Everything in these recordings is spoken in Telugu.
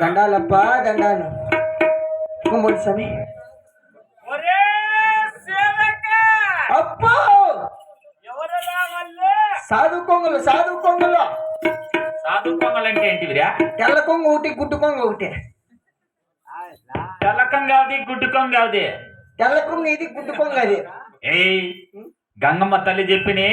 దండాలప్ప దండాలు. కుమ్ముడు స్వామి. అప్పో సాధు కొంగులు సాధు కొంగులు. సాధు పొంగలంటే ఏంటివిరా? తెల్ల కొంగు ఒకటి గుడ్డు కొంగు ఒకటి. తెల్లకం కావది గుడ్డుకం కావది తెల్ల కొంగు ఇది గుడ్డు కొంగు అది. ఏయ్ గంగమ్మ తల్లి చెప్పిని.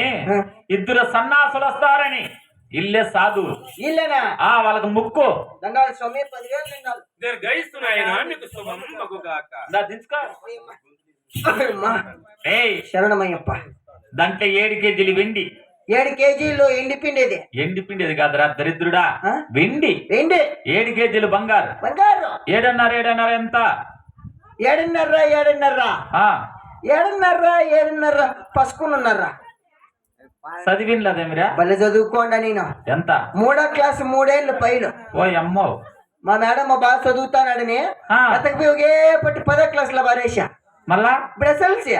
ఇద్దరు సన్నాసులు వస్తారని ఇల్లే సాధు. ఇల్లేనా? ఆ వాళ్ళకి ముక్కు. దండాలు స్వామి పదివేలు దండాలు దీర్ఘయిస్తున్నాయన మీకు శుభం మగుగాక. దా దించుకో. అమ్మా. ఏయ్. శరణమయ్యప్ప. దాంట్లో ఏడు కేజీలు వెండి. ఏడు కేజీలు ఎండి పిండేది. ఎండి పిండేది కాదురా దరిద్రుడా? వెండి. వెండి. ఏడు కేజీలు బంగారు. బంగారు. ఏడన్నర ఏడన్నర ఎంత? ఏడున్నర ఏడున్నర. ఆ ఏడున్నర ఏడున్నర పసుకున్నర చదివినలేదేమిరా భలే చదువుకోండి నేను. ఎంత? మూడో క్లాస్ మూడేళ్ళు పైలు ఓ అమ్మో. మా మేడం మా బాగా చదువుతానని ఆ. అతనికి ఒకే పట్టి పదో క్లాస్లో పారేసా మళ్ళా? ఇప్పుడు ఎస్ఎల్సీ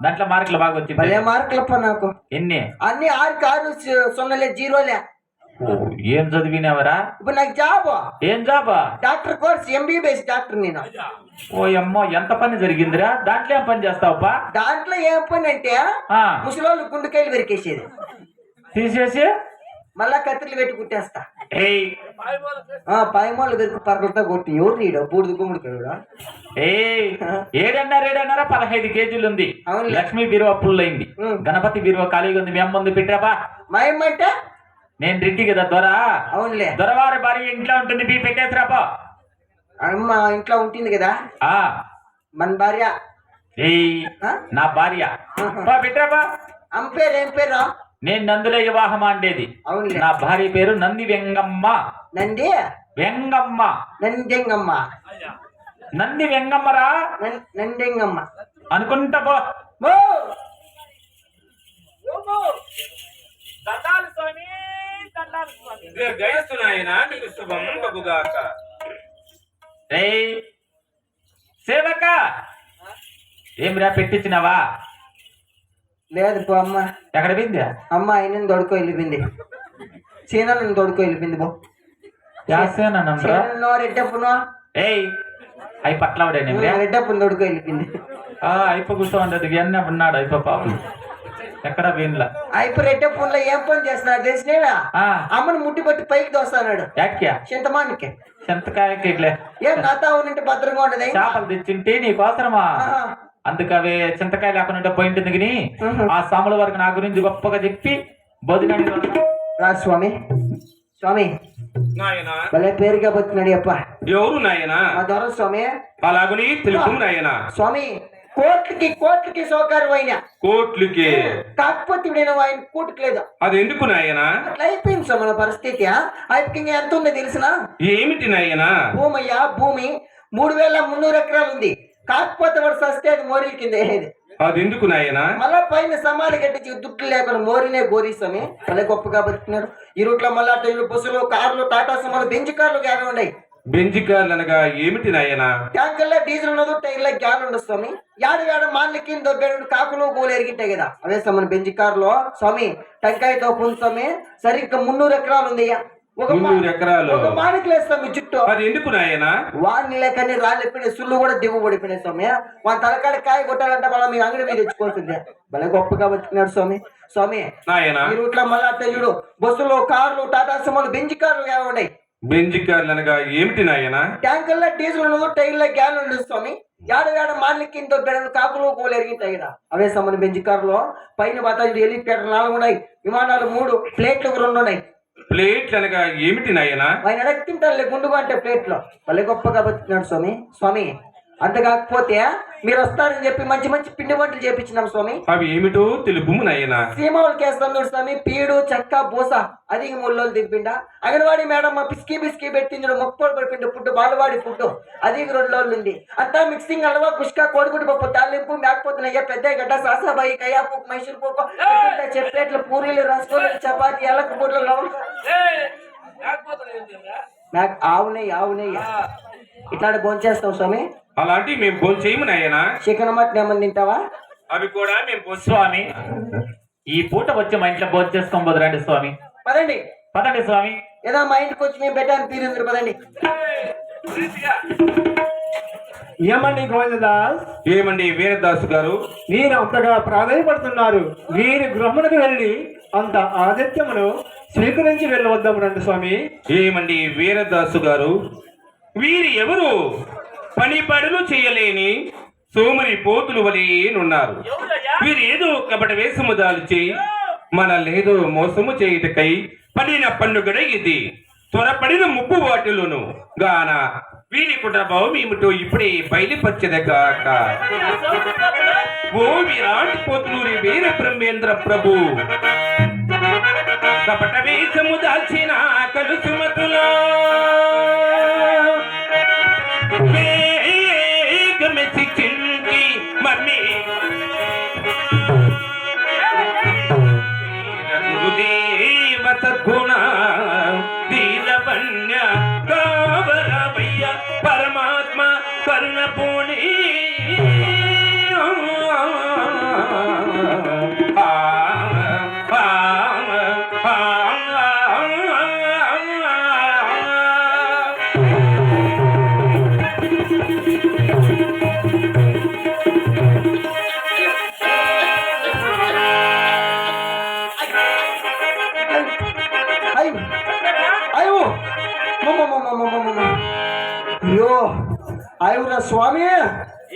దాంట్లో మార్కులు బాగా వచ్చింది. భలే మార్కులప్ప నాకు. ఎన్ని? అన్ని ఆరు కారు సున్నలే జీరోలే. ఏం చదివినావరా? ఇప్పుడు నాకు జాబ్? ఏం జాబా? డాక్టర్ కోర్స్ ఎంబీబీఎస్ డాక్టర్ నేను. ఓ అమ్మో ఎంత పని జరిగిందిరా? దాంట్లో ఏం పని చేస్తావప్పా దాంట్లో ఏం పని అంటే ఆ, ముసలోళ్ళు గుండెకాయలు పెరికేసేది తీసేసి? మళ్ళా కత్తిరిలు పెట్టి కుట్టేస్తా. ఏయ్. ఆ పాయమోళ్ళు పెరుకు పరకలతో కొట్టి. ఎవరు నీడు? బూడిద గుమ్మడికాయడా? ఏయ్. ఏడన్నర ఏడన్నర? పదహైదు కేజీలు ఉంది. లక్ష్మీ బీరువా పుల్లైంది. గణపతి బీరువా ఖాళీగా ఉంది. మేము ముందు పెట్టాబా మా ఏమంటే నేను రెడ్డి కదా దొర. అవునులే. దొరవారి భార్య ఇంట్లో ఉంటుంది బీ పెట్టేసిరాపో అమ్మ ఇంట్లో ఉంటుంది కదా? ఆ. మన భార్య. ఏయ్? నా భార్య. పో పెట్టాబా అమ్మ పేరు ఏం పేరు నేను నందుల వివాహం అండేది. అవునులే. నా భార్య పేరు నంది వెంగమ్మ. నంది? వెంగమ్మ. నందెంగమ్మ. నంది వెంగమ్మరా? నందెంగమ్మ. అనుకుంటా పో. దండాలు స్వామి! దీర్ఘయిస్తున్నాయన మీకు శుభం మగుగాక ఏయ్ సేవక! ఏమిరా పెట్టించినావా? లేదు పో అమ్మ. ఎక్కడ పోయింది? అమ్మ ఆయన దొడుకో వెళ్ళిపోయింది. చీనలను దొడుకో వెళ్ళిపోయింది బో చీనలో రెడ్డప్పునో? ఏయ్ అయి నేమ్రా రెడ్డప్పును దొడుకో వెళ్ళిపోయింది. ఆ అయిపో కూర్చోండి ఎన్న ఉన్నాడు అయిపో పాపం. ఎక్కడ పోయిండ్లా అయిపో రెడ్డప్పులో ఏం పని చేస్తున్నాడు తెలిసినేవా ఆ. అమ్మను ముట్టి పట్టి పైకి దోస్తాడు యాక్యా చింతమానికి. చింతకాయకి ఇట్లే. ఏం నాతా ఉన్నింటే భద్రంగా ఉండదు చేపలు తెచ్చింటే నీకు అవసరమా ఆహా. అందుకు అవి చింతకాయ లేకుండా పోయింటుంది ఆహా. ఆ సాముల వరకు నా గురించి గొప్పగా చెప్పి భోజనాన్ని రా స్వామి. స్వామి. నాయన. భలే పేరుగా బతున్నాడు అప్ప. ఎవరు నాయన? మా దొర స్వామి. అలాగుని తెలుపు నాయన. స్వామి. కోట్లకి కోట్లకి సౌకర్యం అయినా. కోట్లకి. కాకపోతే ఇప్పుడు నేను ఆయన అది ఎందుకు నాయన? అట్లా అయిపోయింది సార్ మన పరిస్థితి ఆయనకి ఎంత ఉందో తెలిసిన? ఏమిటి నాయన? భూమయ్య భూమి మూడు వేల మున్నూరు ఎకరాలు ఉంది. కాకపోతే వాడు సస్తే అది మోరీల కింద వేసేది అది ఎందుకు నాయన? మళ్ళా పైన సమాధి కట్టించి దుడ్లు లేకుండా మోరినే గోరీస్తామే భలే గొప్పగా బతుకున్నారు ఈ రూట్లో మళ్ళా బస్సులు కార్లు టాటా సుమాలు బెంచ్ కార్లు గ్యాన్ ఉన్నాయి. బెంజి కార్లు అనగా ఏమిటి నాయన? ట్యాంకర్లో డీజిల్ ఉండదు టైర్లో గ్యాన్ ఉండదు స్వామి. యాడు యాడ మాన్ల కింద దొబ్బేడు కాకులు గోలు ఎరిగింటాయి కదా. అవే స్వామి బెంచ్ కార్లో స్వామి టెంకాయతో పుంజు స్వామి. సరిగ్గా మున్నూరు ఎకరాలు ఉంది ఒక మున్నూరు ఎకరాలు. ఒక స్వామి చుట్టూ. అది ఎందుకు నాయన? వాడిని లేకని రాళ్ళు సుళ్ళు కూడా దిగు పడిపోయినాయి స్వామి. వాళ్ళ తలకాడ కాయ కొట్టాలంటే మళ్ళీ మీ అంగడి మీద తెచ్చుకోవాల్సిందే. భలే గొప్పగా బతుకున్నాడు స్వామి. స్వామి నాయన. ఈ రూట్లో మళ్ళా చూడు. బస్సులు కార్లు టాటా సుమోలు బెంచ్ కార్లు ఉన్నాయి. బెంజి కార్లు అనగా ఏమిటి నాయన? ట్యాంకర్లో డీజిల్ ఉండదు టైర్లో గ్యాన్ ఉండదు స్వామి యాడ యాడ మాటల కింద బెడలు కాకులు కూలు ఎరిగింటాయి కదా అవే సమ్మని బెంచ్ కార్లో పైన బతాయి హెలికాప్టర్ నాలుగు ఉన్నాయి విమానాలు మూడు ప్లేట్లు రెండు ఉన్నాయి. ప్లేట్లు అనగా ఏమిటి నాయన? ఆయన అడగ తింటారులే గుండుగా అంటే ప్లేట్లో. భలే గొప్పగా బతుకున్నాడు స్వామి. స్వామి అంత కాకపోతే మీరు వస్తారని చెప్పి మంచి మంచి పిండి వంటలు చేపించినాం స్వామి. అవి ఏమిటో తెలుపు నాయన చూడు స్వామి పీడు చెక్క బూస అది ముళ్ళోలు దింపిండా అంగన్వాడి మేడం మా పిసికి బిస్కి పెట్టింది మొక్కలు పడిపిండు ఫుడ్ బాలవాడి ఫుడ్ అది రెండు రోజులు ఉంది. అంతా మిక్సింగ్ అలవా కుష్క కోడిగుడ్డు పప్పు తాలింపు మేకపోతున్నాయ్యా పెద్ద గడ్డ సాసాబాయి కయ్యాపు మైసూర్ పోపు చెప్పేట్లు పూరీలు రసగుల్లు చపాతి ఎలక నాకు ఆవునయ్య ఆవునయ్య. ఇట్లాంటి భోంచేస్తాం స్వామి. అలాంటివి మేము భోజనం చేయము నాయన. చికెన్ మటన్ ఏమన్నా తింటావా? అవి కూడా మేము భోజనం స్వామి. ఈ పూట వచ్చి మా ఇంట్లో భోజనం చేసుకోబోదు రండి స్వామి. పదండి. పదండి స్వామి. ఏదో మా ఇంటికి వచ్చి మేము పెట్టాను తీరింది పదండి. ఏమండి గోవిందదాస్? ఏమండి వీరదాసు గారు? మీరు అంతగా ప్రాధాన్యపడుతున్నారు. వీరి గృహమునకు వెళ్ళి అంత ఆదిత్యమును స్వీకరించి వెళ్ళవద్దాము రండి స్వామి. ఏమండి వీరదాసు గారు? వీరు ఎవరు? పని పడులు చేయలేని సోమరి పోతులు వలేనున్నారు వీరు ఏదో కపట వేషము దాల్చి మన లేదో మోసము చేయుటకై పడిన పండుగడ ఇది. త్వరపడిన ముప్పు వాటిలోను. గాన వీరి కుటుంబం ఏమిటో ఇప్పుడే బయలుపరచదగాక. ఓ విరాట్ పోతులూరి వీర బ్రహ్మేంద్ర ప్రభు. కపట వేషము దాల్చిన అయ్యో అయ్యురా స్వామి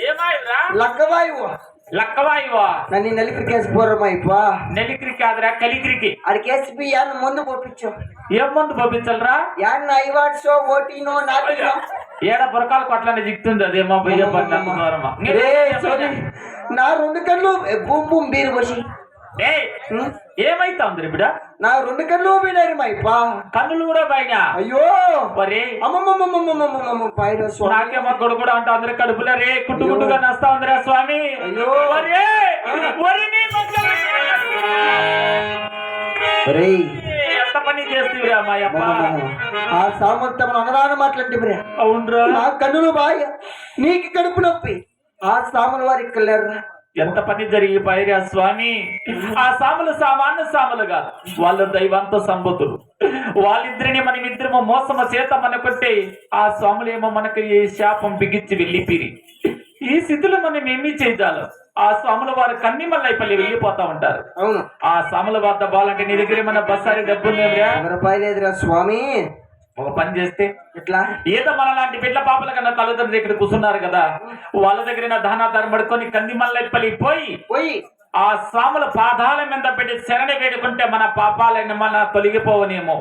ఏమాయిరా లక్కవాయువు లక్కవాయువా నన్ను నలిపిరి కేసు పోరమ్మాయిపా నెలికిరికి కాదురా కలికిరికి అడికి ఎస్పీ యాన్ని ముందు పంపించు ఏం మందు పంపించాలరా యాన్న ఐవాడ్సో ఓటీనో నాటినో ఏడ పొరకాలు కొట్లని జిక్తుంది అదేమో భయ్య పడ్డారమ్మా నా రెండు కళ్ళు బూమ్ బూమ్ బీరు పోసి ఏమైతా ఉంది బిడ్డ? నా రెండు కళ్ళు పోయినారు మైపా కన్నులు కూడా పైన. అయ్యో! మరి పైన స్వామి. నాకేమో గొడుగు కూడా అంట అందరి కడుపులో రే కుట్టు కుట్టుగా నస్తా ఉందిరా స్వామి. అయ్యో. ఎంత పని చేస్తీవిరా మా అప్ప ఆ సామంతం అనరాని మాట్లాడి మరి అవునరా. నా కన్నులు బాయ నీకు కడుపు నొప్పి. ఆ సాముల వారికి వెళ్ళారా ఎంత పని జరిగిపోయారా స్వామి? ఆ సాములు సామాన్య సాములు కాదు. వాళ్ళు దైవంతో సంబుతులు వాళ్ళిద్దరిని మనం ఇద్దరేమో మోసమ చేత మనకుంటే ఆ స్వాములేమో మనకు ఈ శాపం బిగించి వెళ్ళిపిరి. ఈ స్థితిలో మనం ఏమీ చేయజాలం ఆ స్వాముల వారు కన్ని మల్లైపల్లి వెళ్ళిపోతా ఉంటారు. అవును. ఆ స్వాముల వద్ద బాలంటే నీ దగ్గర మన బస్సారి డబ్బులు లేదురా స్వామి? ఒక పని చేస్తే ఇట్లా ఏదో మన లాంటి బిడ్డ పాపల కన్నా తల్లిదండ్రులు ఇక్కడ కూర్చున్నారు కదా వాళ్ళ దగ్గర నా దానాధారం పడుకొని కంది మల్లైపల్లి పోయి పోయి. ఆ స్వాముల పాదాల మీద పెట్టి శరణి వేడుకుంటే మన పాపాలైన మన తొలగిపోవనేమో.